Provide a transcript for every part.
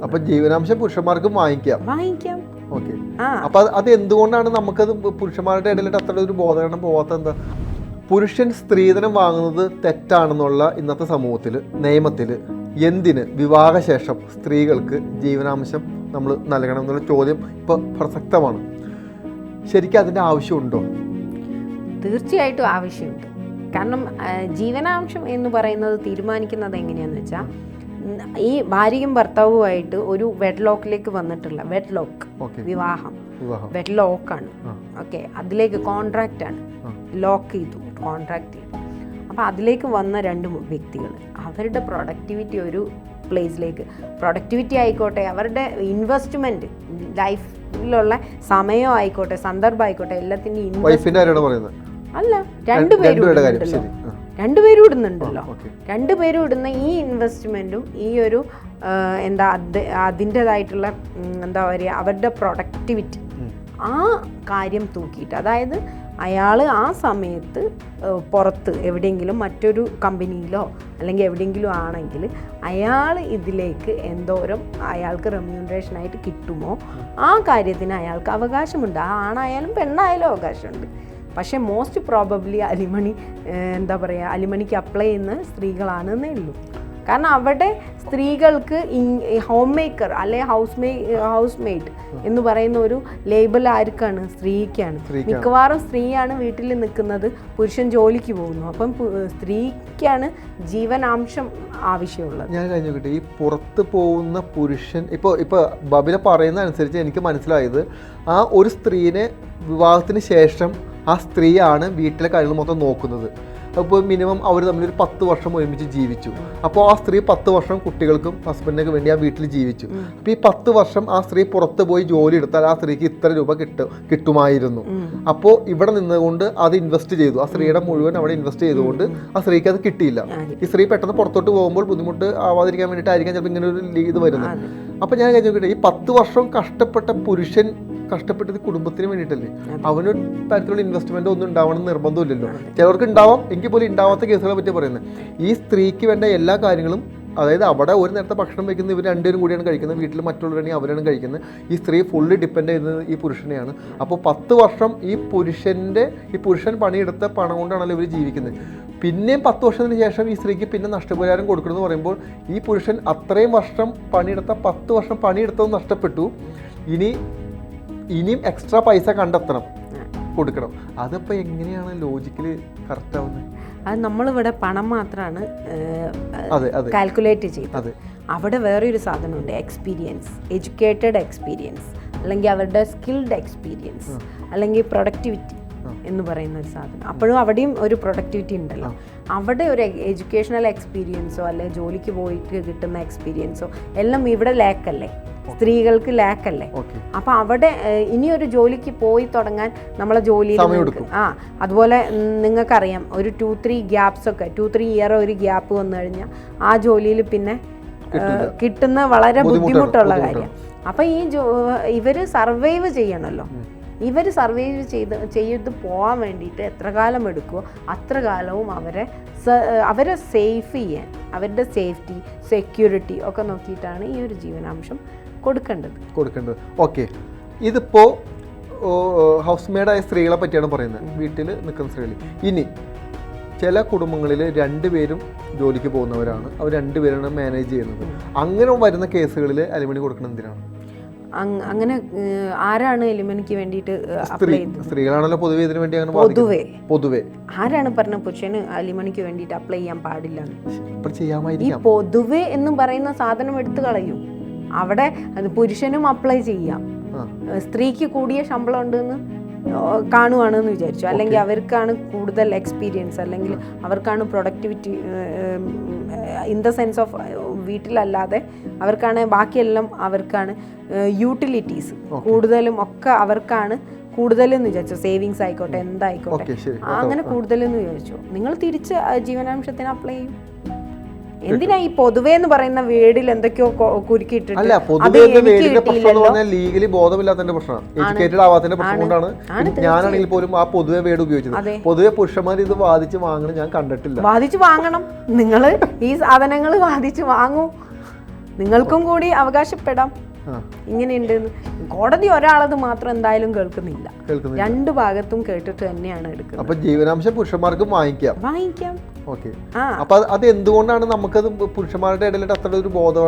കൊടുക്കുന്നത് അപ്പൊ ജീവനാംശം പുരുഷന്മാർക്കും വാങ്ങിക്കാം. വാങ്ങിക്കാം. ഓക്കെ. അപ്പൊ അത് എന്തുകൊണ്ടാണ് നമുക്കത് പുരുഷന്മാരുടെ ഇടയിലിട്ട് അത്ര ഒരു ബോധകരണം പോവാത്ത എന്താ? പുരുഷൻ സ്ത്രീധനം വാങ്ങുന്നത് തെറ്റാണെന്നുള്ള ഇന്നത്തെ സമൂഹത്തിൽ നിയമത്തിൽ എന്തിന് വിവാഹശേഷം സ്ത്രീകൾക്ക് ജീവനാംശം നമ്മൾ നൽകണം എന്നുള്ള ചോദ്യം ഇപ്പോൾ പ്രസക്തമാണ്. ശരിക്കും അതിന്റെ ആവശ്യമുണ്ടോ? തീർച്ചയായിട്ടും ആവശ്യമുണ്ട്. കാരണം ജീവനാംശം എന്ന് പറയുന്നത് തീരുമാനിക്കുന്നത് എങ്ങനെയാന്ന് വെച്ചാൽ ഈ ഭാര്യയും ഭർത്താവുമായിട്ട് ഒരു വെഡ് ലോക്കിലേക്ക് വന്നിട്ടുള്ള വെഡ് ലോക്ക് വിവാഹം. വെഡ് വെഡ്ലോക്കാണ് ആ. ഓക്കെ അതിലേക്ക് കോൺട്രാക്റ്റ് ആണ്. ലോക്ക് ചെയ്തു. കോൺട്രാക്ട് ചെയ്തു. അപ്പോൾ അതിലേക്ക് വന്ന രണ്ട് വ്യക്തികൾ. അവരുടെ പ്രൊഡക്ടിവിറ്റി ഒരു പ്ലേസിലേക്ക് പ്രൊഡക്ടിവിറ്റി ആയിക്കോട്ടെ അവരുടെ ഇൻവെസ്റ്റ്മെന്റ് ലൈഫിലുള്ള സമയം ആയിക്കോട്ടെ സന്ദർഭം ആയിക്കോട്ടെ എല്ലാത്തിന്റെയും അല്ല രണ്ടുപേരും രണ്ടുപേരും ഇടുന്നുണ്ടല്ലോ. രണ്ടുപേരും ഇടുന്ന ഈ ഇൻവെസ്റ്റ്മെന്റും ഈ ഒരു എന്താ അത് അതിന്റെതായിട്ടുള്ള എന്താ പറയുക അവരുടെ പ്രൊഡക്ടിവിറ്റി ആ കാര്യം തൂക്കിയിട്ട് അതായത് അയാൾ ആ സമയത്ത് പുറത്ത് എവിടെയെങ്കിലും മറ്റൊരു കമ്പനിയിലോ അല്ലെങ്കിൽ എവിടെയെങ്കിലും ആണെങ്കിൽ അയാൾ ഇതിലേക്ക് എന്തോരം അയാൾക്ക് റെമ്യൂണറേഷനായിട്ട് കിട്ടുമോ? ആ കാര്യത്തിന് അയാൾക്ക് അവകാശമുണ്ട്. ആ ആണായാലും പെണ്ണായാലും അവകാശമുണ്ട്. പക്ഷേ മോസ്റ്റ് പ്രോബബ്ലി അലിമണി എന്താ പറയുക അലിമണിക്ക് അപ്ലൈ ചെയ്യുന്ന സ്ത്രീകളാണെന്നേ ഉള്ളൂ. കാരണം അവിടെ സ്ത്രീകൾക്ക് ഹോം മേക്കർ അല്ലെ ഹൗസ് മേ ഹൗസ് മെയ്ഡ് എന്ന് പറയുന്ന ഒരു ലേബൽ ആർക്കാണ്? സ്ത്രീക്കാണ്. മിക്കവാറും സ്ത്രീയാണ് വീട്ടിൽ നിൽക്കുന്നത് പുരുഷൻ ജോലിക്ക് പോകുന്നു. അപ്പം സ്ത്രീക്കാണ് ജീവനാംശം ആവശ്യമുള്ളത്. ഞാൻ കഴിഞ്ഞു കിട്ടി. ഈ പുറത്ത് പോകുന്ന പുരുഷൻ ഇപ്പോൾ ഇപ്പോൾ ബബില പറയുന്ന അനുസരിച്ച് എനിക്ക് മനസ്സിലായത് ആ ഒരു സ്ത്രീനെ വിവാഹത്തിന് ശേഷം ആ സ്ത്രീയാണ് വീട്ടിലെ കാര്യങ്ങൾ മൊത്തം നോക്കുന്നത്. അപ്പോൾ മിനിമം അവർ തമ്മിൽ ഒരു പത്ത് വർഷം ഒരുമിച്ച് ജീവിച്ചു. അപ്പോൾ ആ സ്ത്രീ പത്ത് വർഷം കുട്ടികൾക്കും ഹസ്ബൻഡിനൊക്കെ വേണ്ടി ആ വീട്ടിൽ ജീവിച്ചു. അപ്പോൾ ഈ പത്ത് വർഷം ആ സ്ത്രീ പുറത്ത് പോയി ജോലി എടുത്താൽ ആ സ്ത്രീക്ക് ഇത്ര രൂപ കിട്ടും കിട്ടുമായിരുന്നു. അപ്പോൾ ഇവിടെ നിന്നുകൊണ്ട് അത് ഇൻവെസ്റ്റ് ചെയ്തു. ആ സ്ത്രീയുടെ മുഴുവൻ അവിടെ ഇൻവെസ്റ്റ് ചെയ്തുകൊണ്ട് ആ സ്ത്രീക്ക് അത് കിട്ടിയില്ല. ഈ സ്ത്രീ പെട്ടെന്ന് പുറത്തോട്ട് പോകുമ്പോൾ ബുദ്ധിമുട്ട് ആവാതിരിക്കാൻ വേണ്ടിയിട്ടായിരിക്കാം ചിലപ്പോൾ ഇങ്ങനെ ഒരു ഇത് വരുന്നത്. അപ്പം ഞാൻ കഴിഞ്ഞു ഈ പത്ത് വർഷം കഷ്ടപ്പെട്ട പുരുഷൻ കഷ്ടപ്പെട്ടത് കുടുംബത്തിന് വേണ്ടിയിട്ടല്ലേ? അവനൊരു തരത്തിലുള്ള ഇൻവെസ്റ്റ്മെന്റ് ഒന്നും ഉണ്ടാവണം എന്ന് നിർബന്ധമില്ലല്ലോ. ചിലർക്ക് ഉണ്ടാവാം എങ്കിൽ പോലും ഉണ്ടാവാത്ത കേസുകളെ പറ്റി പറയുന്നത്. ഈ സ്ത്രീക്ക് വേണ്ട എല്ലാ കാര്യങ്ങളും അതായത് അവിടെ ഒരു നേരത്തെ ഭക്ഷണം വയ്ക്കുന്നത് ഇവർ രണ്ടുപേരും കൂടിയാണ് കഴിക്കുന്നത് വീട്ടിൽ മറ്റുള്ളവരാണെങ്കിൽ അവരാണ് കഴിക്കുന്നത്. ഈ സ്ത്രീ ഫുള്ളി ഡിപ്പെൻഡ് ചെയ്യുന്നത് ഈ പുരുഷനെയാണ്. അപ്പോൾ പത്ത് വർഷം ഈ പുരുഷന്റെ ഈ പുരുഷൻ പണിയെടുത്ത പണം കൊണ്ടാണല്ലോ ഇവർ ജീവിക്കുന്നത്. പിന്നെയും പത്ത് വർഷത്തിന് ശേഷം ഈ സ്ത്രീക്ക് പിന്നെ നഷ്ടപരിഹാരം കൊടുക്കണമെന്ന് പറയുമ്പോൾ ഈ പുരുഷൻ അത്രയും വർഷം പണിയെടുത്ത പത്ത് വർഷം പണിയെടുത്തത് നഷ്ടപ്പെട്ടു. ഇനി ഇനിയും എക്സ്ട്രാ പൈസ കണ്ടെത്തണം. കൊടുക്കണം. അതിപ്പോൾ എങ്ങനെയാണ് ലോജിക്കൽ കറക്റ്റ് ആവുന്നത് അത് നമ്മളിവിടെ പണം മാത്രമാണ് കാൽക്കുലേറ്റ് ചെയ്യുന്നത് അവിടെ അവിടെ വേറൊരു സാധനമുണ്ട് എക്സ്പീരിയൻസ് എഡ്യൂക്കേറ്റഡ് എക്സ്പീരിയൻസ് അല്ലെങ്കിൽ അവരുടെ സ്കിൽഡ് എക്സ്പീരിയൻസ് അല്ലെങ്കിൽ പ്രൊഡക്ടിവിറ്റി എന്ന് പറയുന്ന ഒരു സാധനം. അപ്പോഴും അവിടെയും ഒരു പ്രൊഡക്ടിവിറ്റി ഉണ്ടല്ലോ. അവിടെ ഒരു എഡ്യൂക്കേഷണൽ എക്സ്പീരിയൻസോ അല്ലെങ്കിൽ ജോലിക്ക് പോയിട്ട് കിട്ടുന്ന എക്സ്പീരിയൻസോ എല്ലാം ഇവിടെ ലാക്കല്ലേ സ്ത്രീകൾക്ക് ലാക്കല്ലേ? അപ്പൊ അവിടെ ഇനിയൊരു ജോലിക്ക് പോയി തുടങ്ങാൻ നമ്മളെ ജോലി ആ അതുപോലെ നിങ്ങൾക്കറിയാം ഒരു ടു ത്രീ ഗ്യാപ്സ് ഒക്കെ ടു ത്രീ ഇയർ ഒരു ഗ്യാപ്പ് വന്നു കഴിഞ്ഞാൽ ആ ജോലിയിൽ പിന്നെ കിട്ടുന്ന വളരെ ബുദ്ധിമുട്ടുള്ള കാര്യം. അപ്പൊ ഈ ജോ ഇവർ സർവൈവ് ചെയ്യണമല്ലോ ഇവർ സർവൈവ് ചെയ്ത് ചെയ്ത് പോകാൻ വേണ്ടിയിട്ട് എത്ര കാലം എടുക്കുമോ അത്ര കാലവും അവരെ അവരെ സേഫ് ചെയ്യാൻ അവരുടെ സേഫ്റ്റി സെക്യൂരിറ്റി ഒക്കെ നോക്കിയിട്ടാണ് ഈ ഒരു ജീവനാംശം കൊടുക്കേണ്ടത്. കൊടുക്കേണ്ടത്. ഓക്കെ. ഇതിപ്പോൾ ഹൗസ് മെയ്ഡായ സ്ത്രീകളെ പറ്റിയാണ് പറയുന്നത്. വീട്ടിൽ നിൽക്കുന്ന സ്ത്രീകൾ ഇനി ചില കുടുംബങ്ങളിൽ രണ്ടുപേരും ജോലിക്ക് പോകുന്നവരാണ്. അവർ രണ്ടുപേരാണ് മാനേജ് ചെയ്യുന്നത്. അങ്ങനെ വരുന്ന കേസുകളിൽ അലുമിനി കൊടുക്കണം എന്തിനാണ്? അങ്ങനെ ആരാണ് എലിമനിക്ക് വേണ്ടിയിട്ട് സ്ത്രീകളാണല്ലോ പൊതുവെ ഇതിനു വേണ്ടി അങ്ങനെ. പൊതുവെ. പൊതുവെ. ആരാണ് പറഞ്ഞ പുരുഷന് അലിമണിക്ക് വേണ്ടിയിട്ട് അപ്ലൈ ചെയ്യാൻ പാടില്ല പൊതുവെ എന്ന് പറയുന്ന സാധനം എടുത്തു കളയും. അവിടെ അത് പുരുഷനും അപ്ലൈ ചെയ്യാം. സ്ത്രീക്ക് കൂടിയ ശമ്പളം ഉണ്ടെന്ന് കാണുവാണെന്ന് വിചാരിച്ചു. അല്ലെങ്കിൽ അവർക്കാണ് കൂടുതൽ എക്സ്പീരിയൻസ് അല്ലെങ്കിൽ അവർക്കാണ് productivity in the sense of വീട്ടിലല്ലാതെ അവർക്കാണ് ബാക്കിയെല്ലാം അവർക്കാണ് യൂട്ടിലിറ്റീസ് കൂടുതലും ഒക്കെ അവർക്കാണ് കൂടുതലെന്ന് വിചാരിച്ചു. സേവിങ്സ് ആയിക്കോട്ടെ എന്തായിക്കോട്ടെ. അങ്ങനെ കൂടുതലെന്ന് വിചാരിച്ചു. നിങ്ങൾ തിരിച്ച് ജീവനാംശത്തിന് അപ്ലൈ ചെയ്യും. എന്തിനാ ഈ പൊതുവേ എന്ന് പറയുന്ന വേടിൽ എന്തൊക്കെയോ കുരുക്കിയിട്ടുണ്ട് അല്ല പൊതുവേ വീടിന്റെ പ്രശ്നം എന്ന് പറഞ്ഞാൽ ലീഗലി ബോധമില്ലാത്തതിന്റെ പ്രശ്നമാണ്. എഡ്യൂക്കേറ്റഡ് ആവാത്തതിന്റെ പ്രശ്നം കൊണ്ടാണ്. ഞാനാണെങ്കിൽ പോലും ആ പൊതുവെ വേട് ഉപയോഗിച്ചത്. പൊതുവെ പുരുഷന്മാർ ഇത് വാദിച്ച് വാങ്ങണം ഞാൻ കണ്ടിട്ടില്ല. വാദിച്ച് വാങ്ങണം. നിങ്ങൾ ഈ സാധനങ്ങൾ വാദിച്ച് വാങ്ങൂ. നിങ്ങൾക്കും കൂടി അവകാശപ്പെടാം. ഇങ്ങനെയുണ്ട്. കോടതി ഒരാളത് മാത്രം എന്തായാലും കേൾക്കുന്നില്ല. രണ്ട് ഭാഗത്തും കേട്ടിട്ട് തന്നെയാണ് എടുക്കുന്നത്. അപ്പൊ ജീവനാംശം പുരുഷന്മാർക്കും വാങ്ങിക്കാം. വാങ്ങിക്കാം. അപ്പൊ അത് എന്തുകൊണ്ടാണ് നമുക്കത് പുരുഷന്മാരുടെ ഇടയിലായിട്ട് അത്ര ഒരു ബോധ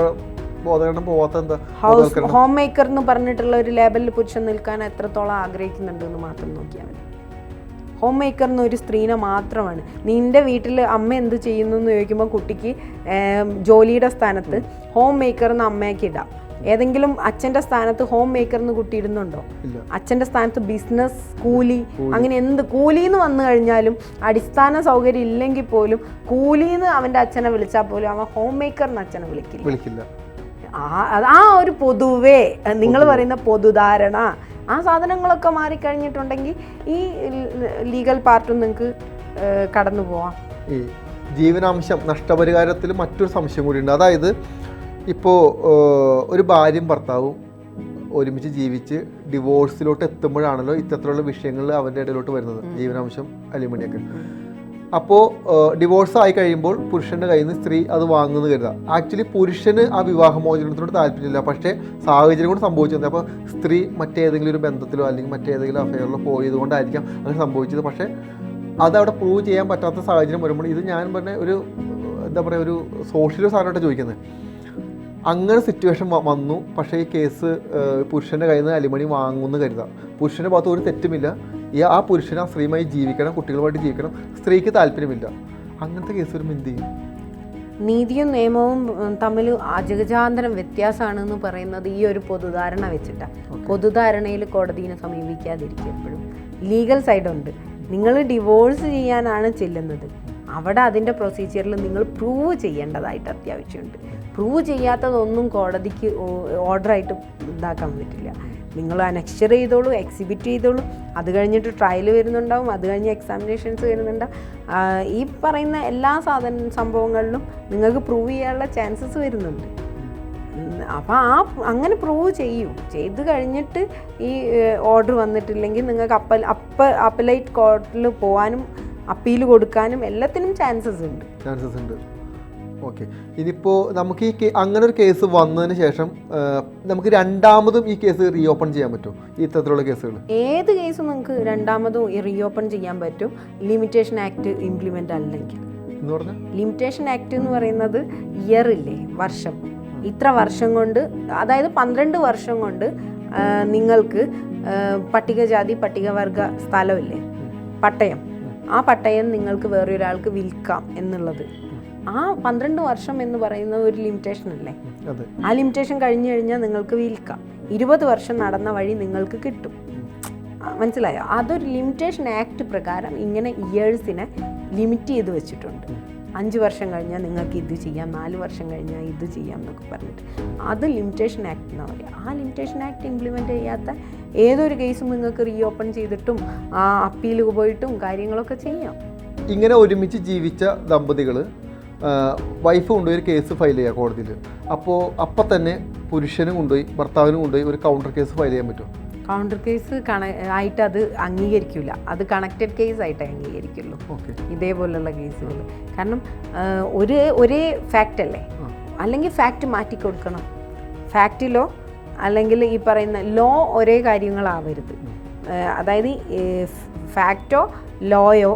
ബോധകരണം പോവാത്ത എന്താ ഹൗസ് ഹോം മേക്കർ എന്ന് പറഞ്ഞിട്ടുള്ള ഒരു ലേബലിൽ പുരുഷൻ നിൽക്കാൻ എത്രത്തോളം ആഗ്രഹിക്കുന്നുണ്ട് എന്ന് മാത്രം നോക്കിയാൽ മതി. ഹോം മേക്കർ എന്ന ഒരു സ്ത്രീനെ മാത്രമാണ്. നിന്റെ വീട്ടിൽ അമ്മ എന്ത് ചെയ്യുന്നു എന്ന് ചോദിക്കുമ്പോൾ കുട്ടിക്ക് ജോലിയുടെ സ്ഥാനത്ത് ഹോം മേക്കർ എന്ന് അമ്മയ്ക്ക് ഇടാം. ഏതെങ്കിലും അച്ഛന്റെ സ്ഥാനത്ത് ഹോം മേക്കർ എന്ന് കുട്ടി ഇരുന്നുണ്ടോ അച്ഛന്റെ സ്ഥാനത്ത് ബിസിനസ് കൂലി അങ്ങനെ എന്ത് കൂലി എന്ന് വന്നു കഴിഞ്ഞാലും അടിസ്ഥാന സൗകര്യം ഇല്ലെങ്കിൽ പോലും കൂലി എന്ന് അവന്റെ അച്ഛനെ വിളിച്ചാൽ പോലും അവൻ ഹോം മേക്കർ എന്ന് അച്ഛനെ വിളിക്കില്ല. ആ ആ ഒരു പൊതുവേ നിങ്ങൾ പറയുന്ന പൊതുധാരണ. ആ സാധനങ്ങളൊക്കെ മാറിക്കഴിഞ്ഞിട്ടുണ്ടെങ്കിൽ ഈ ലീഗൽ പാർട്ടും നിങ്ങൾക്ക് കടന്നു പോവാം ഈ ജീവനാംശം നഷ്ടപരിഹാരത്തിൽ മറ്റൊരു സംശയം കൂടിയുണ്ട് അതായത് ഇപ്പോൾ ഒരു ഭാര്യയും ഭർത്താവും ഒരുമിച്ച് ജീവിച്ച് ഡിവോഴ്സിലോട്ട് എത്തുമ്പോഴാണല്ലോ ഇത്തരത്തിലുള്ള വിഷയങ്ങൾ അവരുടെ ഇടയിലോട്ട് വരുന്നത് ജീവനാംശം അലിമണിയൊക്കെ അപ്പോൾ ഡിവോഴ്സ് ആയി കഴിയുമ്പോൾ പുരുഷന്റെ കയ്യിൽ നിന്ന് സ്ത്രീ അത് വാങ്ങുന്നു കരുതാം. ആക്ച്വലി പുരുഷന് ആ വിവാഹമോചനത്തിനോട് താല്പര്യമില്ല പക്ഷേ സാഹചര്യം കൊണ്ട് സംഭവിച്ചത് അപ്പോൾ സ്ത്രീ മറ്റേതെങ്കിലും ഒരു ബന്ധത്തിലോ അല്ലെങ്കിൽ മറ്റേതെങ്കിലും അഫെയറിലോ പോയത് കൊണ്ടായിരിക്കാം അങ്ങനെ സംഭവിച്ചത്. പക്ഷേ അതവിടെ പ്രൂവ് ചെയ്യാൻ പറ്റാത്ത സാഹചര്യം വരുമ്പോൾ ഇത് ഞാൻ പറഞ്ഞ ഒരു എന്താ പറയുക ഒരു സോഷ്യൽ സാധനമായിട്ട് ചോദിക്കുന്നത്. അങ്ങനെ സിറ്റുവേഷൻ വന്നു. പക്ഷേ ഈ കേസ് പുരുഷന്റെ കയ്യിൽ നിന്ന് അലിമണി വാങ്ങുമെന്ന് കരുതാം. പുരുഷന്റെ ഭാഗത്ത് ഒരു തെറ്റുമില്ല. ഈ ആ പുരുഷൻ ആ സ്ത്രീയുമായി ജീവിക്കണം കുട്ടികളുമായിട്ട് ജീവിക്കണം. സ്ത്രീക്ക് താല്പര്യമില്ല. അങ്ങനത്തെ കേസ് വരുമ്പോൾ എന്ത് ചെയ്യും? നീതിയും നിയമവും തമ്മിൽ അജഗജാന്തരം വ്യത്യാസമാണെന്ന് പറയുന്നത് ഈ ഒരു പൊതുധാരണ വെച്ചിട്ടാണ് പൊതുധാരണയിൽ കോടതിയെ സമീപിക്കാതിരിക്കും എപ്പോഴും. ലീഗൽ സൈഡുണ്ട് നിങ്ങൾ ഡിവോഴ്സ് ചെയ്യാനാണ് ചെല്ലുന്നത്. അവിടെ അതിന്റെ പ്രൊസീജിയറിൽ നിങ്ങൾ പ്രൂവ് ചെയ്യേണ്ടതായിട്ട് അത്യാവശ്യമുണ്ട്. പ്രൂവ് ചെയ്യാത്തതൊന്നും കോടതിക്ക് ഓർഡറായിട്ട് ഇതാക്കാൻ പറ്റില്ല. നിങ്ങൾ അനക്ഷർ ചെയ്തോളൂ എക്സിബിറ്റ് ചെയ്തോളൂ. അത് കഴിഞ്ഞിട്ട് ട്രയൽ വരുന്നുണ്ടാവും അത് കഴിഞ്ഞ് എക്സാമിനേഷൻസ് വരുന്നുണ്ടാവും ഈ പറയുന്ന എല്ലാ സാധന സംഭവങ്ങളിലും നിങ്ങൾക്ക് പ്രൂവ് ചെയ്യാനുള്ള ചാൻസസ് വരുന്നുണ്ട്. അപ്പോൾ ആ അങ്ങനെ പ്രൂവ് ചെയ്യൂ. ചെയ്ത് കഴിഞ്ഞിട്ട് ഈ ഓർഡർ വന്നിട്ടില്ലെങ്കിൽ നിങ്ങൾക്ക് അപ്പൽ അപ്പ അപ്പലൈറ്റ് കോർട്ടിൽ പോകാനും അപ്പീൽ കൊടുക്കാനും എല്ലാത്തിനും ചാൻസസ് ഉണ്ട്. ചാൻസസ് ഉണ്ട്. ഓക്കെ ഇനിയിപ്പോൾ നമുക്ക് ഈ അങ്ങനെ ഒരു കേസ് വന്നതിന് ശേഷം നമുക്ക് രണ്ടാമതും ഈ കേസ് റീഓപ്പൺ ചെയ്യാൻ പറ്റും? ഇത്തരത്തിലുള്ള കേസുകൾ ഏത് കേസും നമുക്ക് രണ്ടാമതും റീഓപ്പൺ ചെയ്യാൻ പറ്റും. ലിമിറ്റേഷൻ ആക്ട് ഇംപ്ലിമെന്റ് അല്ലെങ്കിൽ ലിമിറ്റേഷൻ ആക്ട് എന്ന് പറയുന്നത് ഇയർ ഇല്ലേ? വർഷം. ഇത്ര വർഷം കൊണ്ട് അതായത് പന്ത്രണ്ട് വർഷം കൊണ്ട് നിങ്ങൾക്ക് പട്ടികജാതി പട്ടികവർഗ സ്ഥലമില്ലേ പട്ടയം. ആ പട്ടയം നിങ്ങൾക്ക് വേറൊരാൾക്ക് വിൽക്കാം എന്നുള്ളത്. ആ പന്ത്രണ്ട് വർഷം എന്ന് പറയുന്ന ഒരു ലിമിറ്റേഷൻ അല്ലേ? ആ ലിമിറ്റേഷൻ കഴിഞ്ഞു കഴിഞ്ഞാൽ നിങ്ങൾക്ക് വിൽക്കാം. ഇരുപത് വർഷം നടന്ന വഴി നിങ്ങൾക്ക് കിട്ടും. മനസ്സിലായോ? അതൊരു ലിമിറ്റേഷൻ ആക്ട് പ്രകാരം ഇങ്ങനെ ഇയേഴ്സിനെ ലിമിറ്റ് ചെയ്ത് വെച്ചിട്ടുണ്ട്. അഞ്ച് വർഷം കഴിഞ്ഞാൽ നിങ്ങൾക്ക് ഇത് ചെയ്യാം നാല് വർഷം കഴിഞ്ഞാൽ ഇത് ചെയ്യാം എന്നൊക്കെ പറഞ്ഞിട്ട്. അത് ലിമിറ്റേഷൻ ആക്ട് എന്നാണ് പറയുക ആ ലിമിറ്റേഷൻ ആക്ട് ഇംപ്ലിമെന്റ് ചെയ്യാത്ത ഏതൊരു കേസും നിങ്ങൾക്ക് റീ ഓപ്പൺ ചെയ്തിട്ടും ആ അപ്പീൽ പോയിട്ടും കാര്യങ്ങളൊക്കെ ചെയ്യാം. ഇങ്ങനെ ഒരുമിച്ച് ജീവിച്ച ദമ്പതികൾ വൈഫ് കൊണ്ടുപോയി ഒരു കേസ് ഫയൽ ചെയ്യുക കോടതിയിൽ. അപ്പോൾ അപ്പം തന്നെ പുരുഷനും കൊണ്ടുപോയി ഭർത്താവിനും കൊണ്ടുപോയി ഒരു കൗണ്ടർ കേസ് ഫയൽ ചെയ്യാൻ പറ്റും. കൗണ്ടർ കേസ് കണ ആയിട്ട് അത് അംഗീകരിക്കില്ല അത് കണക്റ്റഡ് കേസ് ആയിട്ട് അംഗീകരിക്കുള്ളൂ. ഓക്കെ ഇതേപോലുള്ള കേസുകൾ കാരണം ഒരു ഒരേ ഫാക്റ്റ് അല്ലേ? അല്ലെങ്കിൽ ഫാക്റ്റ് മാറ്റി കൊടുക്കണം. ഫാക്റ്റിലോ അല്ലെങ്കിൽ ഈ പറയുന്ന ലോ ഒരേ കാര്യങ്ങളാവരുത്. അതായത് ഫാക്റ്റോ ലോയോ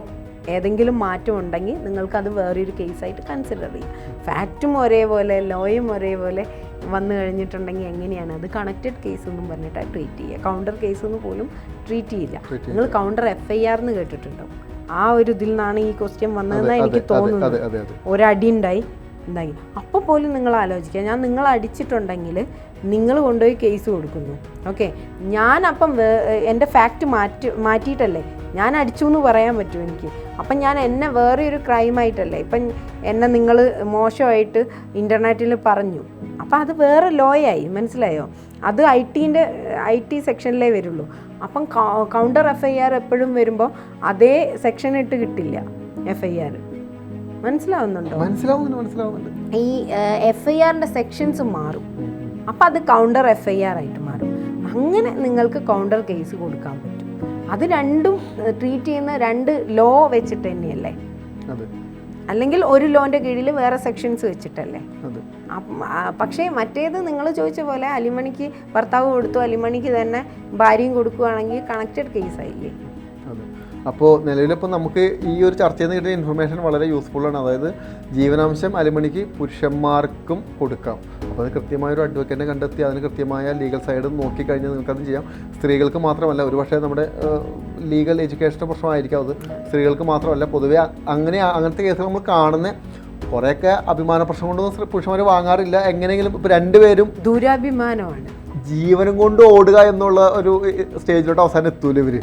ഏതെങ്കിലും മാറ്റം ഉണ്ടെങ്കിൽ നിങ്ങൾക്കത് വേറൊരു കേസായിട്ട് കൺസിഡർ ചെയ്യാം. ഫാക്റ്റും ഒരേപോലെ ലോയും ഒരേപോലെ വന്നു കഴിഞ്ഞിട്ടുണ്ടെങ്കിൽ എങ്ങനെയാണ്? അത് കണക്റ്റഡ് കേസ് എന്നും പറഞ്ഞിട്ടാണ് ട്രീറ്റ് ചെയ്യുക. കൗണ്ടർ കേസ് എന്ന് പോലും ട്രീറ്റ് ചെയ്യില്ല. നിങ്ങൾ കൗണ്ടർ എഫ് ഐ ആർ എന്ന് കേട്ടിട്ടുണ്ടോ? ആ ഒരു ഇതിൽ നിന്നാണ് ഈ ക്വസ്റ്റ്യൻ വന്നതെന്നാണ് എനിക്ക് തോന്നുന്നത്. ഒരടി ഉണ്ടായി ഉണ്ടായി. അപ്പോൾ പോലും നിങ്ങൾ ആലോചിക്കുക. ഞാൻ നിങ്ങൾ അടിച്ചിട്ടുണ്ടെങ്കിൽ നിങ്ങൾ കൊണ്ടുപോയി കേസ് കൊടുക്കുന്നു. ഓക്കെ ഞാൻ അപ്പം എന്റെ ഫാക്റ്റ് മാറ്റി മാറ്റിയിട്ടല്ലേ? ഞാൻ അടിച്ചു എന്ന് പറയാൻ പറ്റും എനിക്ക്. അപ്പം ഞാൻ എന്നെ വേറെ ഒരു ക്രൈമായിട്ടല്ലേ ഇപ്പം എന്നെ നിങ്ങൾ മോശമായിട്ട് ഇന്റർനെറ്റിൽ പറഞ്ഞു. അപ്പം അത് വേറെ ലോയായി മനസ്സിലായോ? അത് ഐ ടീന്റെ ഐ ടി സെക്ഷനിലേ വരുള്ളൂ. അപ്പം കൗണ്ടർ എഫ് ഐ ആർ എപ്പോഴും വരുമ്പോൾ അതേ സെക്ഷൻ ഇട്ട് കിട്ടില്ല എഫ് ഐ ആർ മനസ്സിലാവുന്നുണ്ടോ? മനസ്സിലാവുന്നുണ്ട് മനസ്സിലാവുന്നുണ്ട്. ഈ എഫ് ഐ ആറിന്റെ സെക്ഷൻസ് മാറും. അപ്പം അത് കൗണ്ടർ എഫ് ഐ ആർ ആയിട്ട് മാറും. അങ്ങനെ നിങ്ങൾക്ക് കൗണ്ടർ കേസ് കൊടുക്കാൻ പറ്റും അത് രണ്ടും ട്രീറ്റ് ചെയ്യുന്ന രണ്ട് ലോ വെച്ചിട്ട് തന്നെയല്ലേ? അല്ലെങ്കിൽ ഒരു ലോന്റെ കീഴിൽ വേറെ സെക്ഷൻസ് വെച്ചിട്ടല്ലേ? പക്ഷേ മറ്റേത് നിങ്ങൾ ചോദിച്ച പോലെ അലിമണിക്ക് ഭർത്താവ് കൊടുത്തു അലിമണിക്ക് തന്നെ ഭാര്യയും കൊടുക്കുകയാണെങ്കിൽ കണക്റ്റഡ് കേസായില്ലേ അതെ അപ്പോൾ നിലവിലിപ്പോൾ നമുക്ക് ഈ ഒരു ചർച്ചയിൽ നിന്ന് കിട്ടിയ ഇൻഫർമേഷൻ വളരെ യൂസ്ഫുൾ ആണ്. അതായത് ജീവനാംശം അലിമണിക്ക് പുരുഷന്മാർക്കും കൊടുക്കാം. അപ്പോൾ അത് കൃത്യമായ ഒരു അഡ്വക്കേറ്റിനെ കണ്ടെത്തി അതിന് കൃത്യമായ ലീഗൽ സൈഡ് നോക്കിക്കഴിഞ്ഞാൽ നിങ്ങൾക്കത് ചെയ്യാം. സ്ത്രീകൾക്ക് മാത്രമല്ല ഒരുപക്ഷെ നമ്മുടെ ലീഗൽ എഡ്യൂക്കേഷന്റെ പ്രശ്നമായിരിക്കാം അത്. സ്ത്രീകൾക്ക് മാത്രമല്ല പൊതുവേ അങ്ങനെ അങ്ങനത്തെ കേസുകൾ നമ്മൾ കാണുന്ന കുറേയൊക്കെ അഭിമാന പ്രശ്നം കൊണ്ടൊന്നും പുരുഷന്മാർ വാങ്ങാറില്ല. എങ്ങനെയെങ്കിലും ഇപ്പോൾ രണ്ടുപേരും ദുരാഭിമാനമാണ്. ജീവനും കൊണ്ട് ഓടുക എന്നുള്ള ഒരു സ്റ്റേജിലോട്ട് അവസാനം എത്തൂല ഇവർ.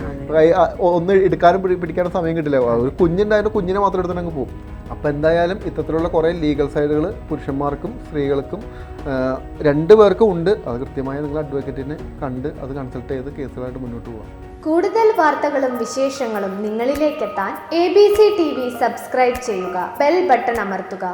ഒന്ന് എടുക്കാനും പിടിക്കാനും സമയം കിട്ടില്ല. ഒരു കുഞ്ഞുണ്ടായാലും കുഞ്ഞിനെ മാത്രം എടുത്തിട്ട് അങ്ങ് പോകും. അപ്പം എന്തായാലും ഇത്തരത്തിലുള്ള കുറേ ലീഗൽ സൈഡുകൾ പുരുഷന്മാർക്കും സ്ത്രീകൾക്കും രണ്ടു പേർക്കും ഉണ്ട്. അത് കൃത്യമായി നിങ്ങൾ അഡ്വക്കേറ്റിനെ കണ്ട് അത് കൺസൾട്ട് ചെയ്ത് കേസുകളായിട്ട് മുന്നോട്ട് പോകാം കൂടുതൽ വാർത്തകളും വിശേഷങ്ങളും നിങ്ങളിലേക്കെത്താൻ A B C T V subscribe ചെയ്യുക. ബെൽ ബട്ടൺ അമർത്തുക.